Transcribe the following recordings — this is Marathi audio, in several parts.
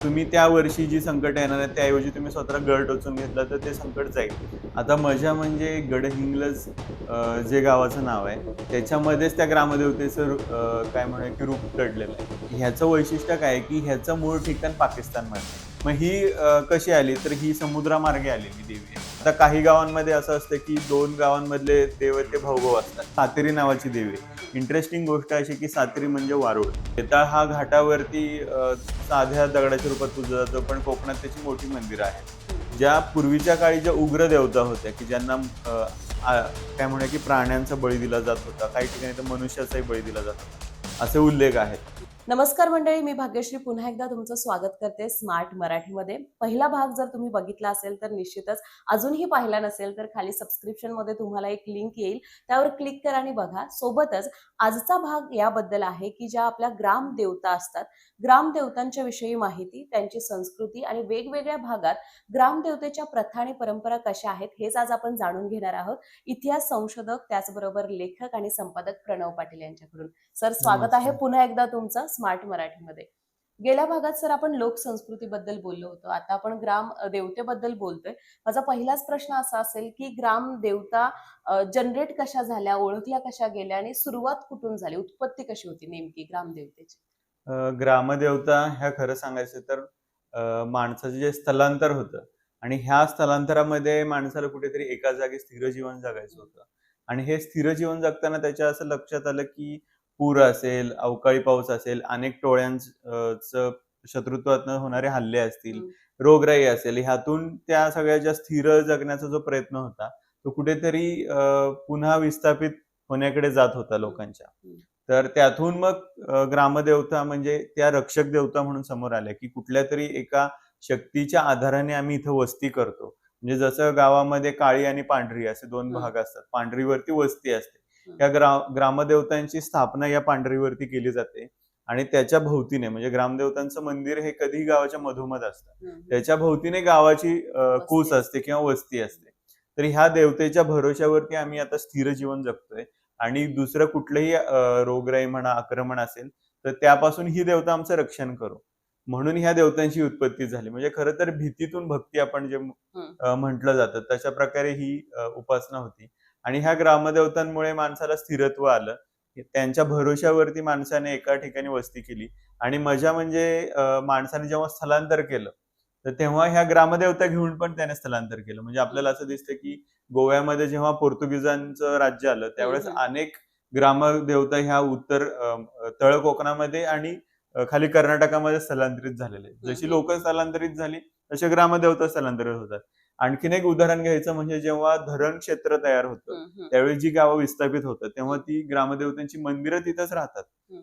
तुम्ही त्या वर्षी जी संकट येणार आहे त्याऐवजी तुम्ही स्वतः गड टोचून घेतलं तर ते संकट जाईल आता मजा म्हणजे गडहिंग्लज जे गावाचं नाव आहे त्याच्यामध्येच त्या ग्रामदेवतेचं काय म्हणूया की रूप दडलेलं आहे ह्याचं वैशिष्ट्य काय आहे की ह्याचं मूळ ठिकाण पाकिस्तानमध्ये आहे. मग ही कशी आली? तर ही समुद्रामार्गे आलेली देवी. आता काही गावांमध्ये असं असतं की दोन गावांमधले देव ते भाऊभाऊ असतात. सातेरी नावाची देवी. इंटरेस्टिंग गोष्ट अशी की सातेरी म्हणजे वारुळ. बेताळ हा घाटावरती साध्या दगडाच्या रूपात पूजला जातो पण कोकणात त्याची मोठी मंदिरं आहेत. ज्या पूर्वीच्या काळी ज्या उग्र देवता होत्या की ज्यांना काय म्हणूया की प्राण्यांचा बळी दिला जात होता. काही ठिकाणी तर मनुष्याचाही बळी दिला जात होता. असे उल्लेख आहेत. नमस्कार मंडळी मी भाग्यश्री पुन्हा एकदा तुमचं स्वागत करते स्मार्ट मराठीमध्ये. पहिला भाग जर तुम्ही बघितला असेल तर निश्चितच अजूनही पाहिला नसेल तर खाली सबस्क्रिप्शनमध्ये तुम्हाला एक लिंक येईल. त्यावर क्लिक करा आणि बघा. सोबतच आजचा भाग याबद्दल आहे की ज्या आपल्या ग्राम देवता असतात ग्राम देवतांच्या विषयी माहिती त्यांची संस्कृती आणि वेगवेगळ्या भागात ग्रामदेवतेच्या प्रथा आणि परंपरा कशा आहेत हेच आज आपण जाणून घेणार आहोत. इतिहास संशोधक त्याचबरोबर लेखक आणि संपादक प्रणव पाटील यांच्याकडून. सर स्वागत आहे. पुन्हा एकदा तुमचं. स्मार्ट मराठीमध्ये. गेल्या भागात सर आपण लोकसंस्कृतीबद्दल बोललो होतो. आता आपण ग्राम देवतेबद्दल बोलतोय. माझा पहिलाच प्रश्न असा असेल की ग्राम देवता जनरेट कशा झाल्या ओळखल्या कशा गेल्या आणि सुरुवात कुठून झाली? उत्पत्ती कशी होती नेमकी ग्राम देवतेची? ग्रामदेवता ह्या खरं सांगायचं तर माणसाचं जे स्थलांतर होतं आणि ह्या स्थलांतरामध्ये माणसाला कुठेतरी एका जागी स्थिर जीवन जगायचं होतं. आणि हे स्थिर जीवन जगताना त्याच्या असं लक्षात आलं की पूर असेल अवकाळी पाऊस असेल अनेक टोळ्यांचं शत्रुत्वातनं होणारे हल्ले असतील. रोगराई असेल ह्यातून त्या सगळ्या ज्या स्थिर जगण्याचा जो प्रयत्न होता तो कुठेतरी पुन्हा विस्थापित होण्याकडे जात होता लोकांच्या. तर त्यातून मग ग्रामदेवता म्हणजे त्या रक्षक देवता म्हणून समोर आल्या की कुठल्या तरी एका शक्तीच्या आधाराने आम्ही इथं वस्ती करतो म्हणजे जसं गावामध्ये काळी आणि पांढरी असे दोन. भाग असतात पांढरीवरती वस्ती असते. या ग्रा ग्रामदेवतांची स्थापना या पांढरीवरती केली जाते. आणि त्याच्या भोवतीने म्हणजे ग्रामदेवतांचं मंदिर हे कधीही गावाच्या मधोमध असतं. त्याच्या भोवतीने गावाची कूस असते. किंवा वस्ती असते. तर ह्या देवतेच्या भरोश्यावरती आम्ही आता स्थिर जीवन जगतोय. आणि दुसरं कुठलंही रोगराई म्हणा आक्रमण असेल तर त्यापासून ही देवता आमचं रक्षण करू. म्हणून ह्या देवतांची उत्पत्ती झाली. म्हणजे खरं तर भीतीतून भक्ती आपण जे म्हटलं जातं तशा प्रकारे ही उपासना होती. आणि ह्या ग्रामदेवतांमुळे माणसाला स्थिरत्व आलं त्यांच्या भरोश्यावरती माणसाने एका ठिकाणी वस्ती केली आणि मजा म्हणजे माणसाने जेव्हा स्थलांतर केलं तर तेव्हा ह्या ग्रामदेवता घेऊन पण त्याने स्थलांतर केलं म्हणजे आपल्याला असं दिसतं की गोव्यामध्ये जेव्हा पोर्तुगीजांचं राज्य आलं त्यावेळेस. अनेक ग्रामदेवता ह्या उत्तर तळ कोकणामध्ये आणि खाली कर्नाटकामध्ये स्थलांतरित झालेले. जशी. लोक स्थलांतरित झाली तसे ग्रामदेवता स्थलांतरित होतात आणखीन एक उदाहरण घ्यायचं म्हणजे जेव्हा धरण क्षेत्र तयार होतं. त्यावेळी जी गावं विस्थापित होतात तेव्हा ती ग्रामदेवतांची मंदिरं तिथंच राहतात.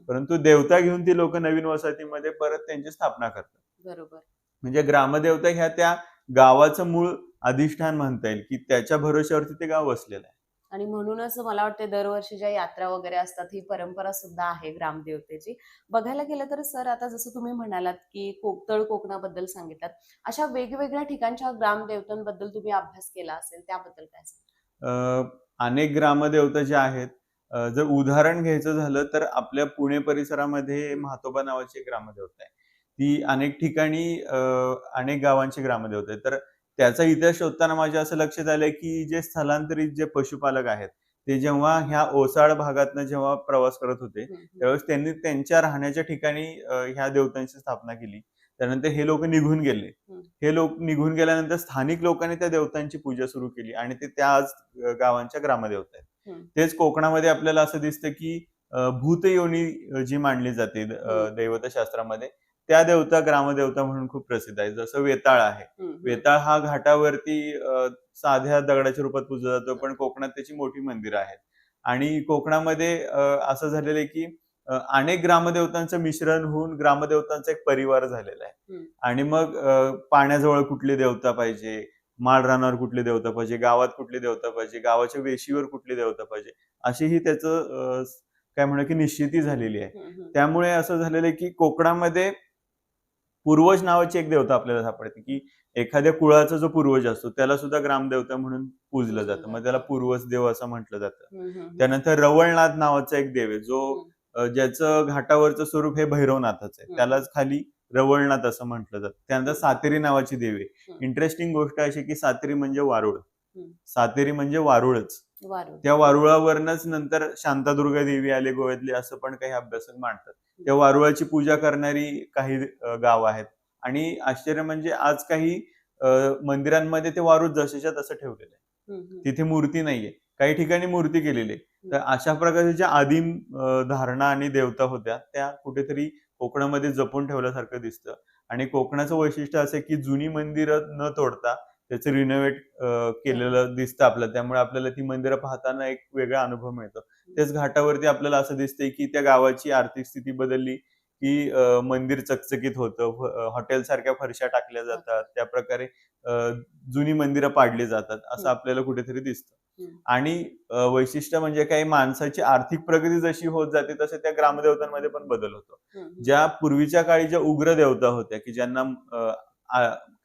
परंतु देवता घेऊन ती लोक नवीन वसाहतीमध्ये परत त्यांची स्थापना करतात बरोबर म्हणजे ग्रामदेवता ह्या त्या गावाचं मूळ अधिष्ठान म्हणता येईल की त्याच्या भरोश्यावरती ते गाव वसलेलं आहे आणि म्हणूनच मला वाटते दरवर्षी ज्या यात्रा वगैरे असतात ही परंपरा सुद्धा आहे ग्रामदेवतेची बघायला गेलं तर सर आता जसं तुम्ही म्हणालात की कोकतळ कोकणाबद्दल सांगितलात अशा वेगवेगळ्या ठिकाणच्या ग्रामदेवतांबद्दल तुम्ही अभ्यास केला असेल त्याबद्दल काय अनेक ग्रामदेवता ज्या आहेत जर उदाहरण घ्यायचं झालं तर आपल्या पुणे परिसरामध्ये म्हातोबा नावाची ग्रामदेवता आहे. ती अनेक ठिकाणी अनेक गावांची ग्रामदेवता आहे. तर त्याचा इतिहास शोधताना माझ्या असं लक्षात आलंय की जे स्थलांतरित जे पशुपालक आहेत ते जेव्हा ह्या ओसाड भागातनं जेव्हा प्रवास करत होते. त्यावेळेस त्यांनी त्यांच्या राहण्याच्या ठिकाणी ह्या देवतांची स्थापना केली त्यानंतर हे लोक निघून गेले. हे लोक निघून गेल्यानंतर स्थानिक लोकांनी त्या देवतांची पूजा सुरू केली आणि ते त्या आज गावांच्या ग्रामदेवता आहेत. तेच कोकणामध्ये आपल्याला असं दिसतं की अं, भूतयोनी अं, जी मांडली जाते. दैवतशास्त्रामध्ये त्या देवता ग्रामदेवता म्हणून खूप प्रसिद्ध आहे जसं वेताळ आहे. वेताळ हा घाटावरती साध्या दगडाच्या रूपात पूजला जातो पण कोकणात त्याची मोठी मंदिरं आहेत आणि कोकणामध्ये असं झालेलं आहे की अनेक ग्रामदेवतांचं मिश्रण होऊन ग्रामदेवतांचा एक परिवार झालेला आहे. आणि मग पाण्याजवळ कुठली देवता पाहिजे माळरानावर कुठली देवता पाहिजे गावात कुठली देवता पाहिजे गावाच्या वेशीवर कुठली देवता पाहिजे अशी ही त्याचं काय म्हणू की निश्चिती झालेली आहे. त्यामुळे असं झालेलं आहे की कोकणामध्ये पूर्वज नावाची एक देवता आपल्याला सापडते की एखाद्या कुळाचा जो पूर्वज असतो त्याला सुद्धा ग्रामदेवता म्हणून पूजलं जातं. मग त्याला पूर्वज देव असं म्हटलं जातं. त्यानंतर रवळनाथ नावाचा एक देव आहे जो ज्याचं घाटावरचं स्वरूप हे भैरवनाथाचं आहे. त्यालाच खाली रवळनाथ असं म्हटलं जातं. त्यानंतर सातेरी नावाची देवी. इंटरेस्टिंग गोष्ट अशी की सातेरी म्हणजे वारुळ. सातेरी म्हणजे वारुळच. वारुळ. त्या वारुळावरनच नंतर शांतादुर्गा देवी आले गोव्यातली असं पण काही अभ्यासक मांडतात. त्या वारुळाची पूजा करणारी काही गाव आहेत. आणि आश्चर्य म्हणजे आज काही मंदिरांमध्ये ते वारुळ जसेच्या तसं ठेवलेलं आहे. तिथे मूर्ती नाहीये. काही ठिकाणी मूर्ती केलेली आहे. तर अशा प्रकारच्या ज्या आदिम धारणा आणि देवता होत्या. त्या कुठेतरी कोकणामध्ये जपून ठेवल्यासारखं दिसतं. आणि कोकणाचं वैशिष्ट्य असं की जुनी मंदिरं न तोडता त्याचं रिनोव्हेट केलेलं दिसतं आपल्याला. त्यामुळे आपल्याला ती मंदिरं पाहताना एक वेगळा अनुभव मिळतो. तेच घाटावरती आपल्याला असं दिसतंय की त्या गावाची आर्थिक स्थिती बदलली की मंदिर चकचकीत होतं हॉटेल सारख्या फरशा टाकल्या जातात त्या प्रकारे जुनी मंदिरं पाडली जातात असं. आपल्याला कुठेतरी दिसतं. आणि वैशिष्ट्य म्हणजे काही माणसाची आर्थिक प्रगती जशी होत जाते तसे त्या ग्रामदेवतांमध्ये पण बदल होतो. ज्या पूर्वीच्या काळी ज्या उग्र देवता होत्या की ज्यांना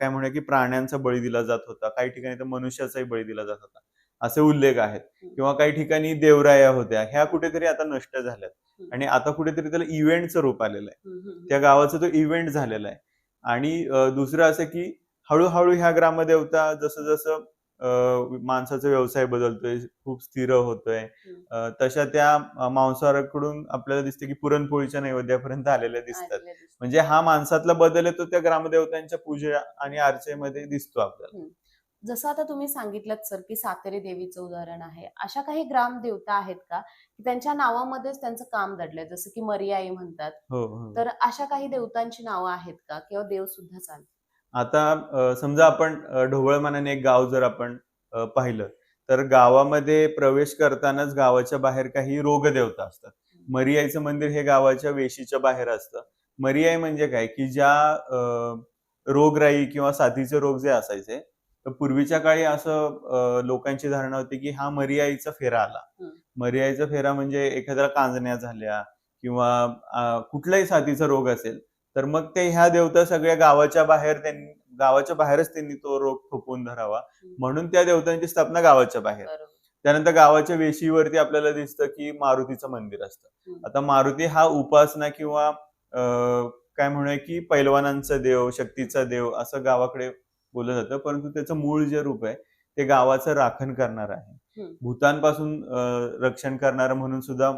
काय म्हणूया की प्राण्यांचा बळी दिला जात होता काही ठिकाणी तर मनुष्याचाही बळी दिला जात होता असे उल्लेख आहेत. किंवा काही ठिकाणी देवराया होत्या ह्या कुठेतरी आता नष्ट झाल्यात. आणि आता कुठेतरी त्याला इव्हेंटचं रूप आलेलं आहे. त्या गावाचा तो इव्हेंट झालेला आहे. आणि दुसरं असं की हळूहळू ह्या ग्रामदेवता जसं जसं माणसाचा व्यवसाय बदलतोय खूप स्थिर होतोय. तशा त्या मांसाहाराकडून आपल्याला दिसते की पुरणपोळीच्या नैवेद्यापर्यंत आलेल्या दिसतात. म्हणजे हा माणसातला बदल आहे तो त्या ग्रामदेवतांच्या पूजे आणि अर्चेमध्ये दिसतो आपल्याला. जसं आता तुम्ही सांगितलं सर की सातेरी देवीचं उदाहरण आहे अशा काही ग्राम देवता आहेत का की त्यांच्या नावामध्येच त्यांचं काम दडलंय? जसं की मरियाई म्हणतात. हो हो तर अशा काही देवतांची नावं आहेत का? किंवा देव सुद्धा चालतात? आता अ, समजा आपण अ, ढोबळमानाने एक गाव जर आपण अ, पाहिलं तर गावामध्ये प्रवेश करतानाच गावाच्या बाहेर काही रोगदेवता असतात. मरियाईचं मंदिर हे गावाच्या वेशीच्या बाहेर असतं. मरियाई म्हणजे काय? की ज्या अ, रोगराई किंवा साथीचे रोग जे असायचे तर पूर्वीच्या काळी असं लोकांची धारणा होती की हा मरियाईचा फेरा आला. मरियाईचा फेरा म्हणजे एखाद्या कांजण्या झाल्या किंवा कुठलाही साथीचा रोग असेल तर मग ते ह्या देवता सगळ्या गावाच्या बाहेर त्यांनी गावाच्या बाहेरच त्यांनी तो रोग थोपवून धरावा. म्हणून त्या देवतांची स्थापना गावाच्या बाहेर. त्यानंतर गावाच्या वेशीवरती आपल्याला दिसतं की मारुतीचं मंदिर असतं. आता मारुती हा उपासना किंवा काय म्हणूया की पैलवानांचा देव शक्तीचा देव असं गावाकडे बोललं जातं परंतु त्याचं मूळ जे रूप आहे ते गावाचं राखण करणार आहे. भूतांपासून रक्षण करणारं म्हणून सुद्धा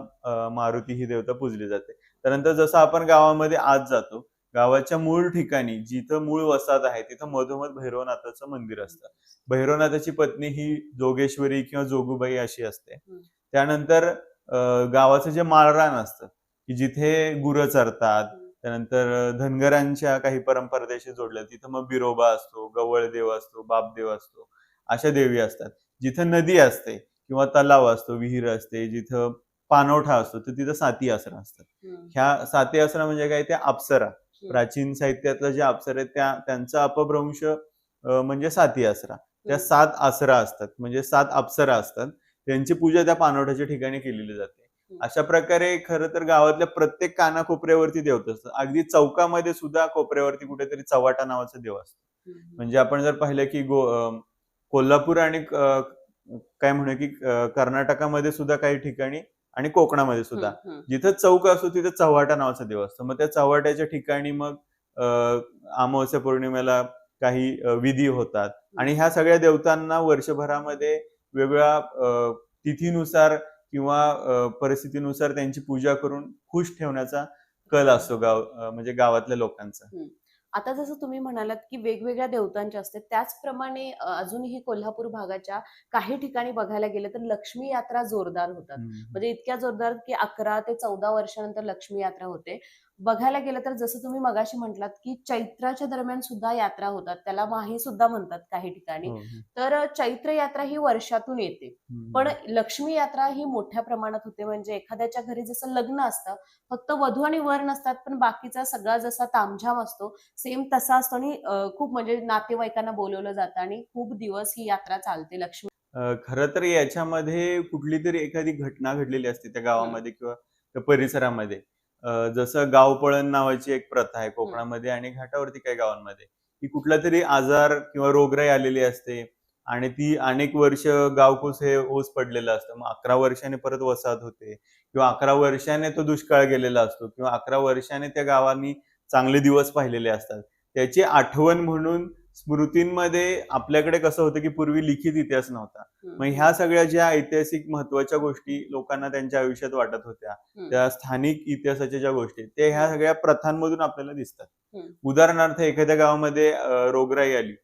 मारुती ही देवता पूजली जाते त्यानंतर जसं आपण गावामध्ये आज जातो गावाच्या मूळ ठिकाणी जिथं मूळ वसाहत आहे तिथं मधोमध भैरवनाथाचं मंदिर असतं भैरवनाथाची पत्नी ही जोगेश्वरी किंवा जोगुबाई अशी असते. त्यानंतर गावाचं जे माळरान असतं की जिथे गुरं चरतात. त्यानंतर धनगरांच्या काही परंपरा त्याशी जोडल्या तिथं मग बिरोबा असतो गवळ देव असतो बापदेव असतो अशा देवी असतात. जिथं नदी असते किंवा तलाव असतो विहीर असते जिथं पाणवठा असतो तर तिथं साती आसरा असतात. ह्या साती आसरा म्हणजे काय? त्या अप्सरा. प्राचीन साहित्यातलं जे अप्सर आहेत त्या त्यांचा अपभ्रंश म्हणजे साती आसरा. त्या. सात आसरा असतात म्हणजे सात अप्सरा असतात. त्यांची पूजा त्या पाणवठ्याच्या ठिकाणी केलेली जाते. अशा प्रकारे खरं तर गावातल्या प्रत्येक कानाकोपऱ्यावरती देवत असतं. अगदी चौकामध्ये सुद्धा कोपऱ्यावरती कुठेतरी चव्हाटा नावाचं देव असतं. म्हणजे आपण जर पाहिलं की गो कोल्हापूर आणि काय म्हणू की कर्नाटकामध्ये सुद्धा काही ठिकाणी आणि कोकणामध्ये सुद्धा. जिथं चौक असतो तिथं चव्हाटा नावाचा देव असतो. मग त्या चव्हाट्याच्या ठिकाणी मग अमावस्या पौर्णिमेला काही विधी होतात. आणि ह्या सगळ्या देवतांना वर्षभरामध्ये वेगळ्या तिथीनुसार किंवा परिस्थितीनुसार त्यांची पूजा करून खुश ठेवण्याचा कल असतो गाव म्हणजे गावातल्या लोकांचा. आता जसं तुम्ही म्हणालात की वेगवेगळ्या देवतांचे असते त्याचप्रमाणे अजूनही कोल्हापूर भागाच्या काही ठिकाणी बघायला गेलं तर लक्ष्मी यात्रा जोरदार होतात. म्हणजे इतक्या जोरदार की अकरा ते चौदा वर्षानंतर लक्ष्मी यात्रा होते. बघायला गेलं तर जसं तुम्ही मगाशी म्हटलात की चैत्राच्या दरम्यान सुद्धा यात्रा होतात. त्याला माही सुद्धा म्हणतात काही ठिकाणी. हो, हो. तर चैत्र यात्रा ही वर्षातून येते. पण लक्ष्मी यात्रा ही मोठ्या प्रमाणात होते. म्हणजे एखाद्याच्या घरी जसं लग्न असतं फक्त वधू आणि वर नसतात पण बाकीचा सगळा जसा तामझाम असतो सेम तसा असतो. आणि खूप म्हणजे नातेवाईकांना बोलवलं जातं आणि खूप दिवस ही यात्रा चालते लक्ष्मी. खरं तर याच्यामध्ये कुठली तरी एखादी घटना घडलेली असते त्या गावामध्ये किंवा त्या परिसरामध्ये. जसं गावपळण नावाची एक प्रथा आहे कोकणामध्ये आणि घाटावरती काही गावांमध्ये की कुठला तरी आजार किंवा रोगराई आलेली असते आणि ती अनेक वर्ष गावकोस हे ओस पडलेलं असतं. मग अकरा वर्षाने परत वसाहत होते किंवा अकरा वर्षाने तो दुष्काळ गेलेला असतो किंवा अकरा वर्षाने त्या गावांनी चांगले दिवस पाहिलेले असतात. त्याची आठवण म्हणून स्मृतींमध्ये आपल्याकडे कसं होतं की पूर्वी लिखित इतिहास नव्हता. मग ह्या सगळ्या ज्या ऐतिहासिक महत्त्वाच्या गोष्टी लोकांना त्यांच्या आयुष्यात वाटत होत्या. त्या स्थानिक इतिहासाच्या ज्या गोष्टी त्या ह्या सगळ्या प्रथांमधून आपल्याला दिसतात. उदाहरणार्थ एखाद्या गावामध्ये रोगराई आली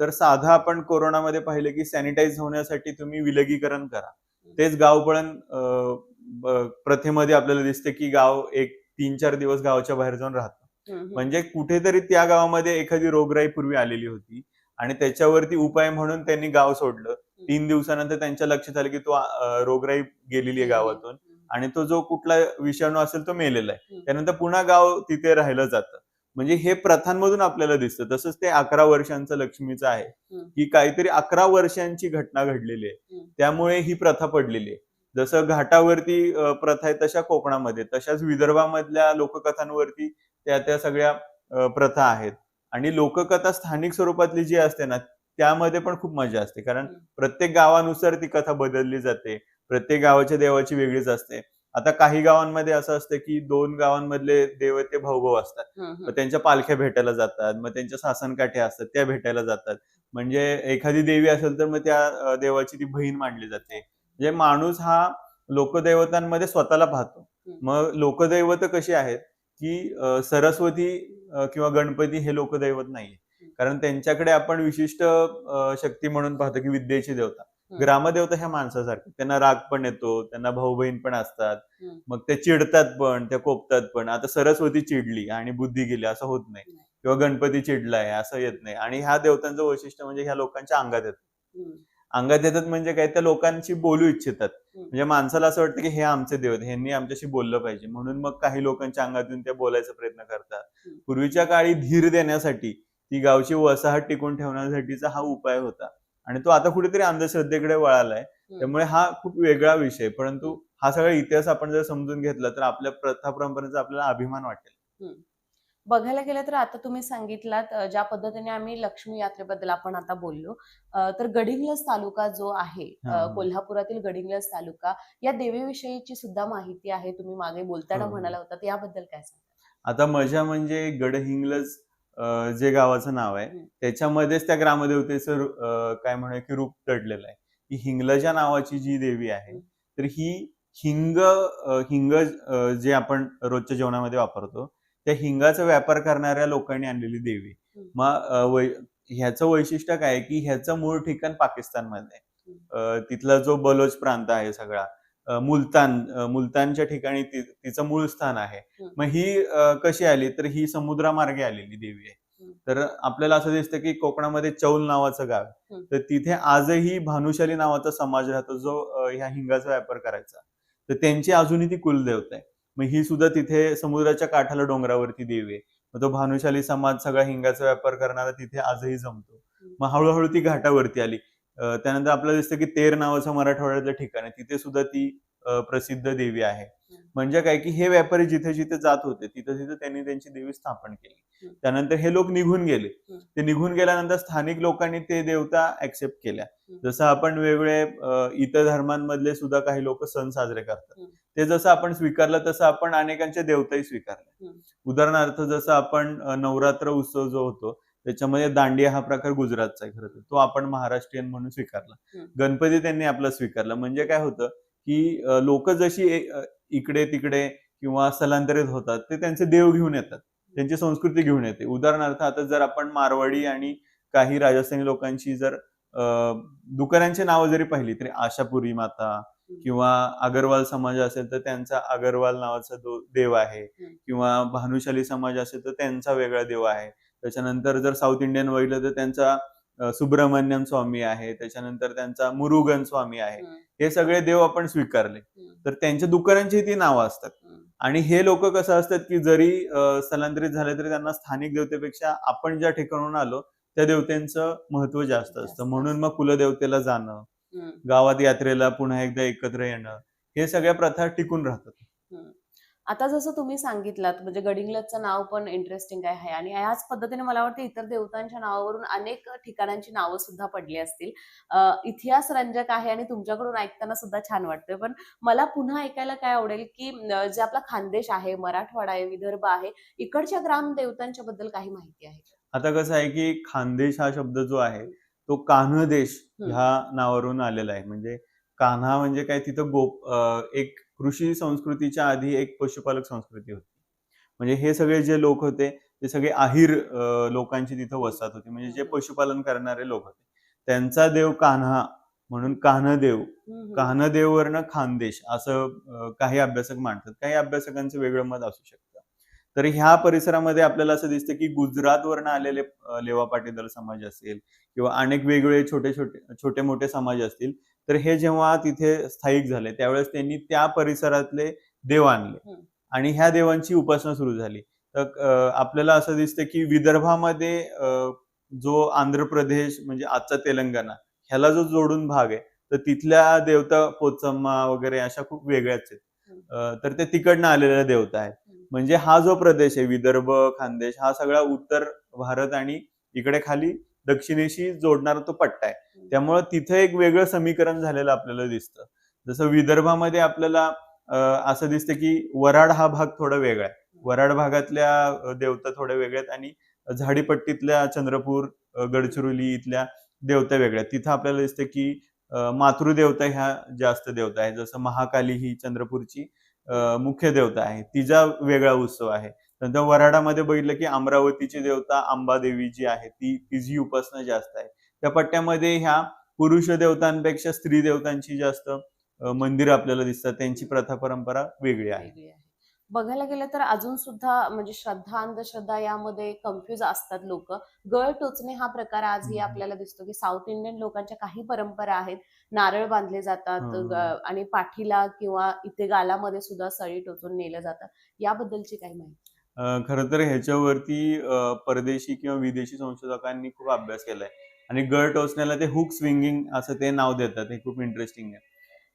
तर साधं आपण कोरोनामध्ये पाहिलं की सॅनिटाईज होण्यासाठी तुम्ही विलगीकरण करा तेच गावपळण प्रथेमध्ये आपल्याला दिसते की गाव एक तीन चार दिवस गावाच्या बाहेर जाऊन राहतं. म्हणजे कुठेतरी त्या गावामध्ये एखादी रोगराई पूर्वी आलेली होती आणि त्याच्यावरती उपाय म्हणून त्यांनी गाव सोडलं. तीन दिवसानंतर त्यांच्या लक्षात आलं की तो रोगराई गेलेली आहे गावातून आणि तो जो कुठला विषाणू असेल तो मेलेला आहे. त्यानंतर पुन्हा गाव तिथे राहिलं जातं. म्हणजे हे प्रथांमधून आपल्याला दिसतं. तसंच ते अकरा वर्षांचं लक्ष्मीचं आहे. की काहीतरी अकरा वर्षांची घटना घडलेली आहे. त्यामुळे ही प्रथा पडलेली आहे. जसं घाटावरती प्रथा आहे तशा कोकणामध्ये तशाच विदर्भामधल्या लोककथांवरती त्या त्या सगळ्या प्रथा आहेत. आणि लोककथा स्थानिक स्वरूपातली जी असते ना त्यामध्ये पण खूप मजा असते. कारण. प्रत्येक गावानुसार ती कथा बदलली जाते. प्रत्येक गावाच्या देवाची वेगळीच असते. आता काही गावांमध्ये असं असतं की दोन गावांमधले देव ते भाऊ भाऊ असतात. मग त्यांच्या पालख्या भेटायला जातात. मग त्यांच्या सासनकाठ्या असतात त्या भेटायला जातात. म्हणजे एखादी देवी असेल तर मग त्या देवाची ती बहीण मांडली जाते. म्हणजे माणूस हा लोकदैवतांमध्ये स्वतःला पाहतो. मग लोकदैवत कशी आहेत? की सरस्वती किंवा गणपती हे लोकदैवत नाहीये कारण त्यांच्याकडे आपण विशिष्ट शक्ती म्हणून पाहतो की विद्येची देवता. ग्रामदेवता ह्या माणसासारख्या त्यांना राग पण येतो त्यांना भाऊ बहीण पण असतात. मग त्या चिडतात पण त्या कोपतात पण आता सरस्वती चिडली आणि बुद्धी गेली असं होत नाही नाही. किंवा गणपती चिडलाय असं येत नाही आणि ह्या देवतांचं वैशिष्ट्य म्हणजे ह्या लोकांच्या अंगात हम्म. अंगात येतात म्हणजे काय त्या लोकांशी बोलू इच्छितात. म्हणजे माणसाला असं वाटतं की हे आमचे देव आहेत ह्यांनी आमच्याशी बोललं पाहिजे. म्हणून मग काही लोकांच्या अंगातून ते बोलायचा प्रयत्न करतात. पूर्वीच्या काळी धीर देण्यासाठी ती गावची वसाहत टिकून ठेवण्यासाठीचा हा उपाय होता. आणि तो आता कुठेतरी अंधश्रद्धेकडे वळालाय. त्यामुळे हा खूप वेगळा विषय परंतु हा सगळा इतिहास आपण जर समजून घेतला तर आपल्या प्रथा परंपरेचा आपल्याला अभिमान वाटेल. बघायला गेलं तर आता तुम्ही सांगितलात ज्या पद्धतीने आम्ही लक्ष्मी यात्रेबद्दल आपण आता बोललो तर गडिंग्लज तालुका जो आहे हा. कोल्हापुरातील गडिंग्लज तालुका या देवीविषयीची सुद्धा माहिती आहे तुम्ही मागे बोलताना हो. म्हणाला होता याबद्दल काय सांगा आता मजा म्हणजे गडहिंग्लज जे गावाचं नाव आहे. त्याच्यामध्येच त्या ग्रामदेवतेचं काय म्हणूया की रूप दडलेलं आहे ही हिंगलजा नावाची जी देवी आहे. तर ही हिंग हिंग जे आपण रोजच्या जेवणामध्ये वापरतो त्या हिंगाचा व्यापार करणाऱ्या लोकांनी आणलेली देवी. मग ह्याचं वैशिष्ट्य काय की ह्याचं मूळ ठिकाण पाकिस्तानमध्ये तिथला जो बलोच प्रांत आहे सगळा मुलतान मुलतानच्या ठिकाणी तिचं मूळ स्थान आहे. मग ही कशी आली? तर ही समुद्रामार्गे आलेली देवी आहे. तर आपल्याला असं दिसतं की कोकणामध्ये चौल नावाचं गाव. तर तिथे आजही भानुशाली नावाचा समाज राहतो जो ह्या हिंगाचा व्यापार करायचा. तर त्यांची अजूनही ती कुलदेवता आहे. मग ही सुद्धा तिथे समुद्राच्या काठाला डोंगरावरती देवी आहे. मग तो भानुशाली समाज सगळा हिंगाचा व्यापार करणारा तिथे आजही जमतो. मग हळूहळू ती घाटावरती आली. त्यानंतर आपल्याला दिसतं की तेर नावाचं मराठवाड्यातलं ठिकाण आहे. तिथे सुद्धा ती प्रसिद्ध देवी आहे. म्हणजे काय की हे व्यापारी जिथे जिथे जात होते तिथे तिथे त्यांनी त्यांची देवी स्थापन केली. त्यानंतर हे लोक निघून गेले. ते निघून गेल्यानंतर स्थानिक लोकांनी ते देवता ऍक्सेप्ट केल्या. जसं आपण वेगवेगळे इतर धर्मांमधले सुद्धा काही लोक सण साजरे करतात. ते जसं आपण स्वीकारलं तसं आपण अनेकांच्या देवताही स्वीकारल्या हम्म. उदाहरणार्थ जसं आपण नवरात्र उत्सव जो होतो त्याच्यामध्ये दांडिया हा प्रकार गुजरातचा आहे खरं तर. तो आपण महाराष्ट्रीयन म्हणून स्वीकारला. गणपती त्यांनी आपला स्वीकारला. म्हणजे काय होतं की लोक जशी इकडे तिकडे किंवा स्थलांतरित होतात ते त्यांचे देव घेऊन येतात. त्यांची संस्कृती घेऊन येते. उदाहरणार्थ आता जर आपण मारवाडी आणि काही राजस्थानी लोकांची जर दुकानांची नावं जरी पाहिली तरी आशापुरी माता किंवा अगरवाल समाज असेल तर त्यांचा अगरवाल नावाचा देव आहे. किंवा भानुशाली समाज असेल तर त्यांचा वेगळा देव आहे. त्याच्यानंतर जर साऊथ इंडियन बघितलं तर त्यांचा सुब्रमण्यम स्वामी आहे. त्याच्यानंतर त्यांचा मुरुगन स्वामी आहे. हे सगळे देव आपण स्वीकारले. तर त्यांच्या दुकानांची ती नावं असतात. आणि हे लोक कसं असतात की जरी स्थलांतरित झाले तरी त्यांना स्थानिक देवतेपेक्षा आपण ज्या ठिकाणून आलो त्या देवतेंचं महत्त्व जास्त असतं. म्हणून मग कुलदेवतेला जाणं. गावात यात्रेला पुन्हा एकदा एकत्र येणं हे सगळ्या प्रथा टिकून राहतात. आता जसं तुम्ही सांगितलात म्हणजे गडिंग्लजचं नाव पण इंटरेस्टिंग आहे आणि याच पद्धतीने मला वाटतं इतर देवतांच्या नावावरून अनेक ठिकाणांची नावं सुद्धा पडली असतील. इतिहास रंजक आहे आणि तुमच्याकडून ऐकताना सुद्धा छान वाटतंय. पण मला पुन्हा ऐकायला काय आवडेल की जे आपला खानदेश आहे मराठवाडा आहे विदर्भ आहे इकडच्या ग्राम देवतांच्या बद्दल काही माहिती आहे? आता कसं आहे की खानदेश हा शब्द जो आहे तो कान्हदेश हम्म. ह्या नावावरून आलेला आहे. म्हणजे कान्हा म्हणजे काय? तिथं गोप एक कृषी संस्कृतीच्या आधी एक पशुपालक संस्कृती होती. म्हणजे हे सगळे जे लोक होते ते सगळे आहिर लोकांची तिथं वसाहत होती. म्हणजे जे. पशुपालन करणारे लोक होते. त्यांचा देव कान्हा म्हणून कान्हदेव. हम्म. कान्हदेववरनं खानदेश असं काही अभ्यासक मांडतात. काही अभ्यासकांचं वेगळं मत असू शकतं. तर ह्या परिसरामध्ये आपल्याला असं दिसतं की गुजरातवरनं आलेले लेवा पाटीदल समाज असेल किंवा अनेक वेगवेगळे छोटे छोटे छोटे मोठे समाज असतील तर हे जेव्हा तिथे स्थायिक झाले त्यावेळेस त्यांनी त्या परिसरातले देव आणले. आणि ह्या देवांची उपासना सुरू झाली तर आपल्याला असं दिसतं की विदर्भामध्ये जो आंध्र प्रदेश म्हणजे आजचा तेलंगणा ह्याला जो जोडून भाग आहे तर तिथल्या देवता पोचम्मा वगैरे अशा खूप वेगळ्याच आहेत तर ते तिकडनं आलेल्या देवता आहेत. म्हणजे हा जो प्रदेश आहे विदर्भ खानदेश हा सगळा उत्तर भारत आणि इकडे खाली दक्षिणेशी जोडणारा तो पट्टा आहे. त्यामुळे त्यामुळं तिथं एक वेगळं समीकरण झालेलं आपल्याला दिसतं. जसं विदर्भामध्ये आपल्याला असं दिसतं की वराड हा भाग थोडा वेगळा आहे. वराड भागातल्या देवता थोड्या वेगळ्या आहेत आणि झाडीपट्टीतल्या चंद्रपूर गडचिरोली इथल्या देवता वेगळ्या तिथं आपल्याला दिसतं की मातृदेवता ह्या जास्त देवता आहे जसं महाकाली ही चंद्रपूरची मुख्य देवता आहे. तिचा वेगळा उत्सव आहे. नंतर वराडामध्ये बघितलं की अमरावतीची देवता अंबादेवी जी आहे ती तिची उपासना जास्त आहे. त्या पट्ट्यामध्ये ह्या पुरुष देवतांपेक्षा स्त्री देवतांची जास्त मंदिर मंदिरं आपल्याला दिसतात. त्यांची प्रथा परंपरा वेगळी आहे. बघायला गेलं तर अजून सुद्धा म्हणजे श्रद्धा अंधश्रद्धा यामध्ये कन्फ्युज असतात लोक. गळ टोचणे हा प्रकार आजही. आपल्याला दिसतो की साऊथ इंडियन लोकांच्या काही परंपरा आहेत. नारळ बांधले जातात हम्म. ग- आणि पाठीला किंवा इथे गालामध्ये सुद्धा सळी टोचून नेलं जातात याबद्दलची काही माहिती? खरं तर ह्याच्यावरती परदेशी किंवा विदेशी संशोधकांनी खूप अभ्यास केलाय. आणि गळ टोचण्याला ते हुक स्विंगिंग असं ते नाव देतात. हे खूप इंटरेस्टिंग आहे.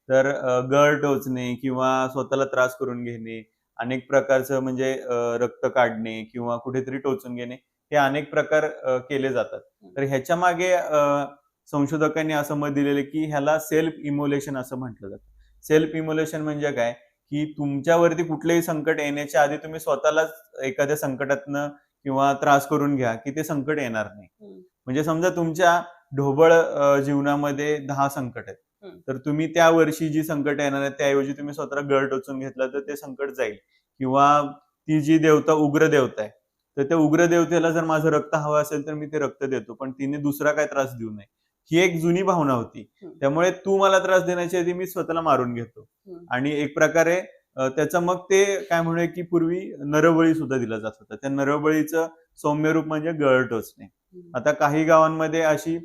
तर गळ टोचणे किंवा स्वतःला त्रास करून घेणे अनेक प्रकारचं म्हणजे रक्त काढणे किंवा कुठेतरी टोचून घेणे हे अनेक प्रकार केले जातात तर ह्याच्या मागे संशोधकांनी असं मत दिलेलं की ह्याला सेल्फ इमोलेशन असं म्हटलं जातं सेल्फ इमोलेशन म्हणजे काय की तुमच्यावरती कुठलंही संकट येण्याच्या आधी तुम्ही स्वतःलाच एखाद्या संकटातनं किंवा त्रास करून घ्या की ते संकट येणार नाही. म्हणजे समजा तुमच्या ढोबळ जीवनामध्ये दहा संकट आहेत. तर तुम्ही त्या वर्षी जी संकट येणार आहेत त्याऐवजी तुम्ही स्वतःला गळ टोचून घेतला तर ते संकट जाईल. किंवा ती जी देवता उग्र देवता आहे तर त्या उग्र देवतेला जर माझं रक्त हवं असेल तर मी ते रक्त देतो पण तिने दुसरा काय त्रास देऊ नये. ही एक जुनी भावना होती. त्यामुळे तू मला त्रास देण्याच्या आधी मी स्वतःला मारून घेतो. आणि एक प्रकारे त्याचं मग ते काय म्हणूया की पूर्वी नरबळी सुद्धा दिला जात होता. त्या नरबळीचं सौम्य रूप म्हणजे गळ टोचणे. आता काही गावांमध्ये अशी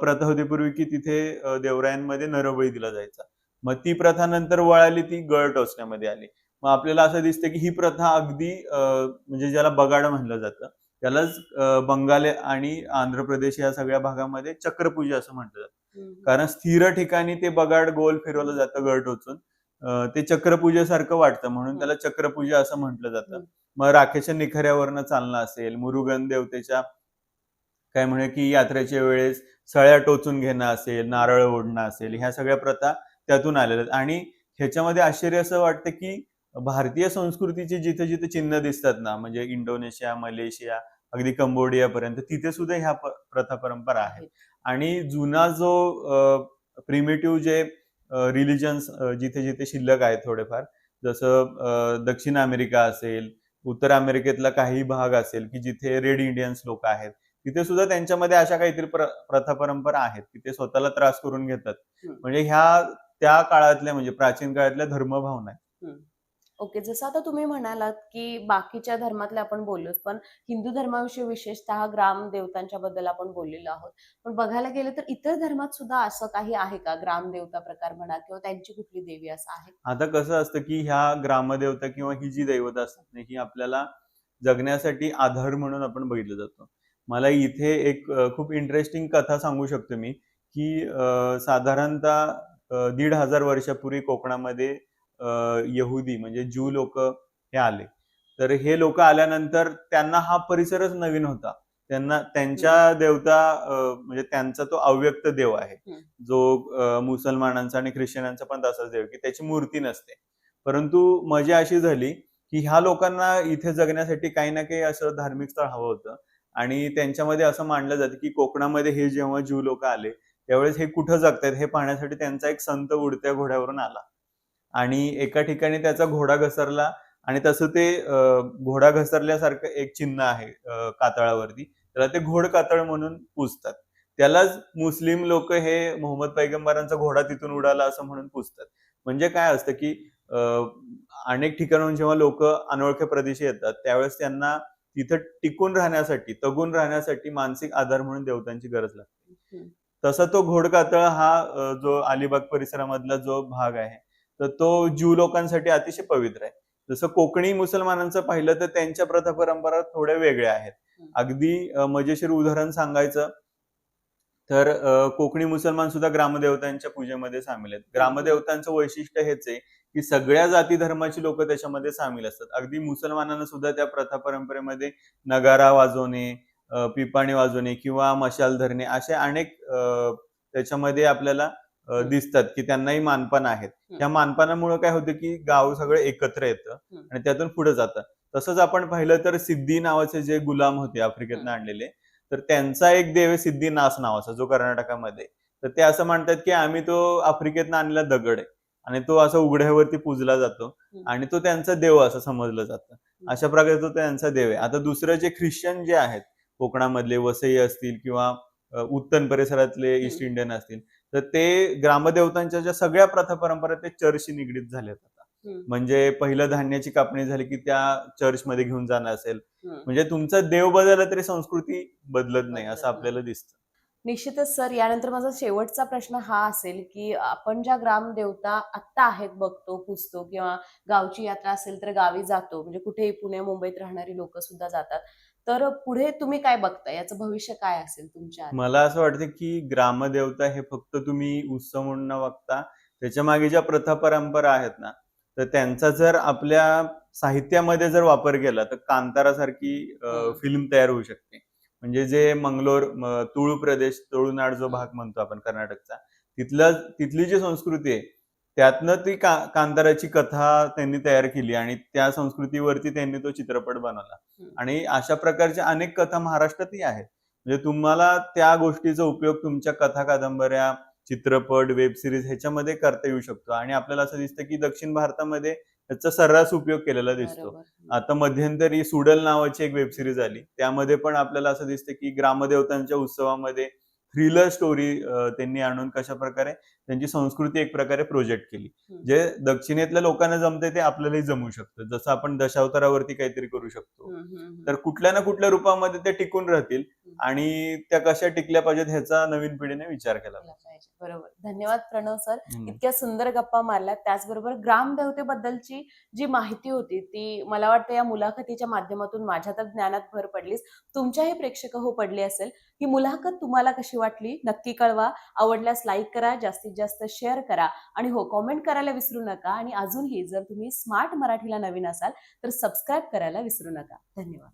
प्रथा होती पूर्वी की तिथे देवरायांमध्ये नरबळी दिला जायचा. मग ती प्रथा नंतर वळाली ती गळ टोचण्यामध्ये आली. मग आपल्याला असं दिसतं की ही प्रथा अगदी म्हणजे ज्याला बगाड म्हणलं जातं त्यालाच बंगाल आणि आंध्र प्रदेश या सगळ्या भागामध्ये चक्रपूजा असं म्हटलं जातं. कारण स्थिर ठिकाणी ते बगाड गोल फिरवलं जातं गळ टोचून ते चक्रपूजेसारखं वाटतं म्हणून त्याला चक्रपूजा असं म्हटलं जातं. मग राखेच्या निखऱ्यावरनं चालणं असेल मुरुगन देवतेच्या काय म्हणे की यात्रेच्या वेळेस सळ्या टोचून घेणं असेल नारळ ओढणं असेल ह्या सगळ्या प्रथा त्यातून आलेल्या आहेत. आणि ह्याच्यामध्ये आश्चर्य असं वाटतं की भारतीय संस्कृतीची जिथे जिथे चिन्ह दिसतात ना म्हणजे इंडोनेशिया मलेशिया अगदी कंबोडिया पर्यंत तिथे सुद्धा ह्या प्रथा परंपरा आहेत. आणि जुना जो प्रिमेटिव्ह जे रिलिजन्स जिथे जिथे शिल्लक आहेत थोडेफार जसं दक्षिण अमेरिका असेल उत्तर अमेरिकेतला काही भाग असेल की जिथे रेड इंडियन्स लोक आहेत तिथे सुद्धा त्यांच्यामध्ये अशा काहीतरी प्र- प्रथा परंपरा आहेत. की ते स्वतःला त्रास करून घेतात. म्हणजे ह्या त्या काळातल्या म्हणजे प्राचीन काळातल्या धर्मभावना आहेत. ओके जसं आता तुम्ही म्हणालात की बाकीच्या धर्मातले आपण बोललोच पण हिंदू धर्माविषयी विशेषतः ग्राम देवतांच्या बद्दल आपण बोललेलो आहोत. पण बघायला गेलं तर इतर धर्मात सुद्धा असं काही आहे का? ग्राम देवता प्रकार म्हणा किंवा त्यांची कुठली देवी असं आहे? आता कसं असतं की ह्या ग्रामदेवता किंवा ही जी दैवत असतात ही आपल्याला जगण्यासाठी आधार म्हणून आपण बघितलं जातो. मला इथे एक खूप इंटरेस्टिंग कथा सांगू शकतो मी की साधारणतः दीड हजार वर्षापूर्वी कोकणामध्ये यहुदी म्हणजे ज्यू लोक हे आले. तर हे लोक आल्यानंतर त्यांना हा परिसरच नवीन होता. त्यांना त्यांच्या देवता म्हणजे त्यांचा तो अव्यक्त देव आहे. जो मुसलमानांचा आणि ख्रिश्चनांचा पण तसाच देव की त्याची मूर्ती नसते. परंतु मजा अशी झाली की ह्या लोकांना इथे जगण्यासाठी काही ना काही असं धार्मिक स्थळ हवं होतं. आणि त्यांच्यामध्ये असं मानलं जातं की कोकणामध्ये हे जेव्हा ज्यू लोक आले त्यावेळेस हे कुठं जगतायत हे पाहण्यासाठी त्यांचा एक संत उडत्या घोड्यावरून आला. आणि एका ठिकाणी त्याचा घोडा घसरला आणि तसं ते घोडा घसरल्यासारखं एक चिन्ह आहे कातळावरती. त्याला ते घोड कातळ म्हणून पूजतात. त्यालाच मुस्लिम लोक हे मोहम्मद पैगंबरांचा घोडा तिथून उडाला असं म्हणून पूजतात. म्हणजे काय असतं की अनेक ठिकाणून जेव्हा लोक अनोळख्या प्रदेश येतात त्यावेळेस त्यांना तिथं टिकून राहण्यासाठी तगून राहण्यासाठी मानसिक आधार म्हणून देवतांची गरज लागते. तसा तो घोडकातळ हा जो अलिबाग परिसरामधला जो भाग आहे तर तो ज्यू लोकांसाठी अतिशय पवित्र आहे जसं कोकणी मुसलमानांचं पाहिलं तर त्यांच्या प्रथा परंपरा थोड्या वेगळ्या आहेत. अगदी मजेशीर उदाहरण सांगायचं तर कोकणी मुसलमान सुद्धा ग्रामदेवतांच्या पूजेमध्ये सामील आहेत ग्रामदेवतांचं वैशिष्ट्य हेच आहे की सगळ्या जाती धर्माची लोक त्याच्यामध्ये सामील असतात अगदी मुसलमानांना सुद्धा त्या प्रथा परंपरेमध्ये नगारा वाजवणे पिपाणी वाजवणे किंवा मशाल धरणे असे अनेक त्याच्यामध्ये आपल्याला. दिसतात की त्यांनाही मानपान आहेत या मानपानामुळे काय होतं की गाव सगळं एकत्र येतं. आणि त्यातून पुढे जातं तसंच आपण पाहिलं तर सिद्धी नावाचे जे गुलाम होते आफ्रिकेतनं आणलेले तर त्यांचा एक देव सिद्धी नास नावाचा जो कर्नाटकामध्ये. तर ते असं म्हणतात की आम्ही तो आफ्रिकेतनं आणलेला दगड आहे आणि तो असं उघड्यावरती पूजला जातो. आणि तो त्यांचा देव असं समजलं जातं. अशा प्रकारे तो त्यांचा देव आहे. आता दुसरं जे ख्रिश्चन जे आहेत कोकणामधले वसई असतील किंवा उत्तन परिसरातले ईस्ट इंडियन असतील तर ते ग्रामदेवतांच्या ज्या सगळ्या प्रथा परंपरा ते चर्चशी निगडीत झाल्यात आता. हम्म. म्हणजे पहिलं धान्याची कापणी झाली की त्या चर्चमध्ये घेऊन जाणं असेल. म्हणजे तुमचा देव बदलला तरी संस्कृती बदलत नाही असं आपल्याला दिसतं. निश्चितच सर यानंतर माझा शेवटचा प्रश्न हा असेल की आपण ज्या ग्रामदेवता आत्ता आहेत बघतो पुजतो किंवा गावची यात्रा असेल तर गावी जातो म्हणजे कुठेही पुणे मुंबईत राहणारी लोक सुद्धा जातात. तर पुढे तुम्ही काय बघता याचं भविष्य काय असेल तुमच्या मला असं वाटतं की ग्रामदेवता हे फक्त तुम्ही उत्सव म्हणून न बघता त्याच्यामागे ज्या प्रथा परंपरा आहेत ना तर त्यांचा जर आपल्या साहित्यामध्ये जर वापर केला तर कांतारासारखी. फिल्म तयार होऊ शकते. म्हणजे जे मंगलोर तुळू प्रदेश तुळुनाड जो भाग म्हणतो आपण कर्नाटकचा तिथलं तिथली जी संस्कृती आहे त्यातनं ती का कांताराची कथा त्यांनी तयार केली आणि त्या संस्कृतीवरती त्यांनी तो चित्रपट बनवला. आणि अशा प्रकारच्या अनेक कथा महाराष्ट्रातही आहेत. म्हणजे तुम्हाला त्या गोष्टीचा उपयोग तुमच्या कथा कादंबऱ्या चित्रपट वेब सिरीज ह्याच्यामध्ये करता येऊ शकतो. आणि आपल्याला असं दिसतं की दक्षिण भारतामध्ये याचा सर्रास उपयोग केलेला दिसतो. आता मध्यंतरी सुडल नावाची एक वेब सिरीज आली. त्यामध्ये पण आपल्याला असं दिसतं की ग्रामदेवतांच्या उत्सवामध्ये थ्रिलर स्टोरी त्यांनी आणून कशा प्रकारे त्यांची संस्कृती एक प्रकारे प्रोजेक्ट केली. जे दक्षिणेतल्या लोकांना जमते ते आपल्यालाही जमू शकतं. जसं आपण दशावतारावरती काहीतरी करू शकतो. तर कुठल्या ना कुठल्या रूपामध्ये ते टिकून राहतील. आणि त्या कशा टिकल्या पाहिजेत ह्याचा नवीन पिढीने विचार केला पाहिजे. बरोबर. धन्यवाद प्रणव सर. इतक्या सुंदर गप्पा मारल्या. त्याचबरोबर ग्रामदेवतेबद्दलची जी माहिती होती ती मला वाटतं या मुलाखतीच्या माध्यमातून माझ्या तर ज्ञानात भर पडलीच. तुमच्याही प्रेक्षक हो पडली असेल ही मुलाखत तुम्हाला कशी वाटली? नक्की कळवा. आवडल्यास लाईक करा जास्तीत जास्त शेअर करा. आणि हो कॉमेंट करायला विसरू नका. आणि अजूनही जर तुम्ही स्मार्ट मराठीला नवीन असाल तर सबस्क्राईब करायला विसरू नका. धन्यवाद.